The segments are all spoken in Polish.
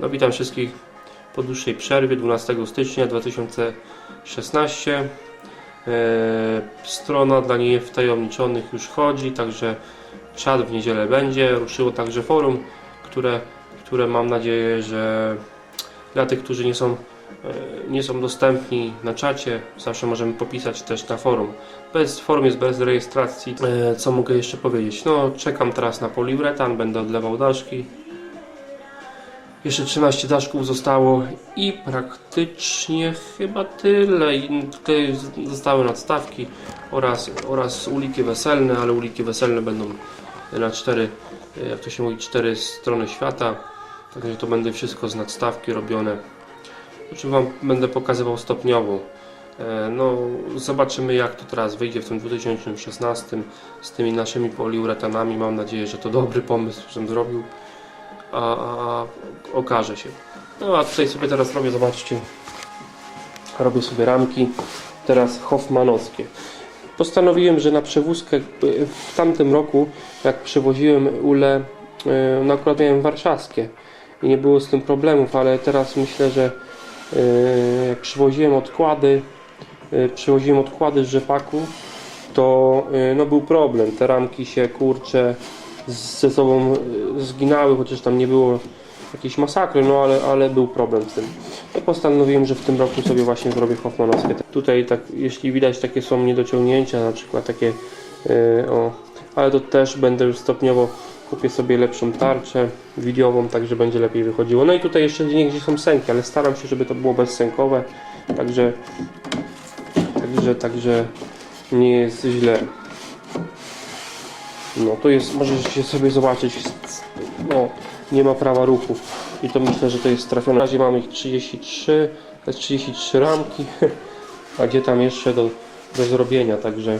No witam wszystkich po dłuższej przerwie 12 stycznia 2016. E, strona dla niewtajemniczonych już chodzi, także czat w niedzielę będzie. Ruszyło także forum, które, które mam nadzieję, że dla tych, którzy nie są, e, nie są dostępni na czacie, zawsze możemy popisać też na forum. Bez forum jest bez rejestracji. E, co mogę jeszcze powiedzieć? No, czekam teraz na poliuretan, będę odlewał daszki. Jeszcze 13 daszków zostało i praktycznie chyba tyle. I tutaj zostały nadstawki oraz, oraz uliki weselne, ale uliki weselne będą na cztery, e, jak to się mówi, cztery strony świata. Także to będzie wszystko z nadstawki robione. Znaczy Wam będę pokazywał stopniowo. E, No, zobaczymy jak to teraz wyjdzie w tym 2016 z tymi naszymi poliuretanami. Mam nadzieję, że to dobry pomysł, żebym zrobił a, a, okaże się. No a tutaj sobie teraz robię, zobaczcie, robię sobie ramki, teraz hoffmanowskie. Postanowiłem, że na przewózkę w tamtym roku, jak przywoziłem ule, no akurat miałem warszawskie i nie było z tym problemów, ale teraz myślę, że e, jak przywoziłem odkłady, e, przywoziłem odkłady z rzepaku, to e, no był problem. Te ramki się kurcze ze sobą e, zginały, chociaż tam nie było jakiejś masakry, no ale, ale był problem z tym. To postanowiłem, że w tym roku sobie właśnie zrobię Hoffmanowskie. Tutaj tak, jeśli widać takie są niedociągnięcia, na przykład takie e, o, ale to też będę już stopniowo kupię sobie lepszą tarczę wideową, tak że będzie lepiej wychodziło. No i tutaj jeszcze gdzie gdzie są sęki, ale staram się, żeby to było bezsękowe, także także, także nie jest źle. No to jest, możecie sobie zobaczyć, no nie ma prawa ruchu. I to myślę, że to jest trafione. Na razie mamy ich 33, to jest 33 ramki, a gdzie tam jeszcze do, do zrobienia, także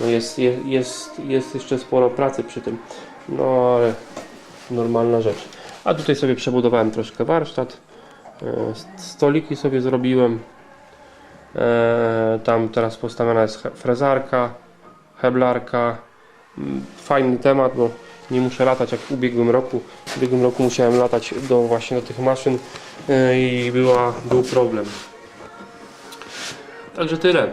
no jest, jest, jest, jest jeszcze sporo pracy przy tym, no ale normalna rzecz. A tutaj sobie przebudowałem troszkę warsztat, e, stoliki sobie zrobiłem, e, tam teraz postawiona jest frezarka, heblarka, fajny temat, bo nie muszę latać jak w ubiegłym roku. W ubiegłym roku musiałem latać do właśnie do tych maszyn e, i była, był problem. Także tyle.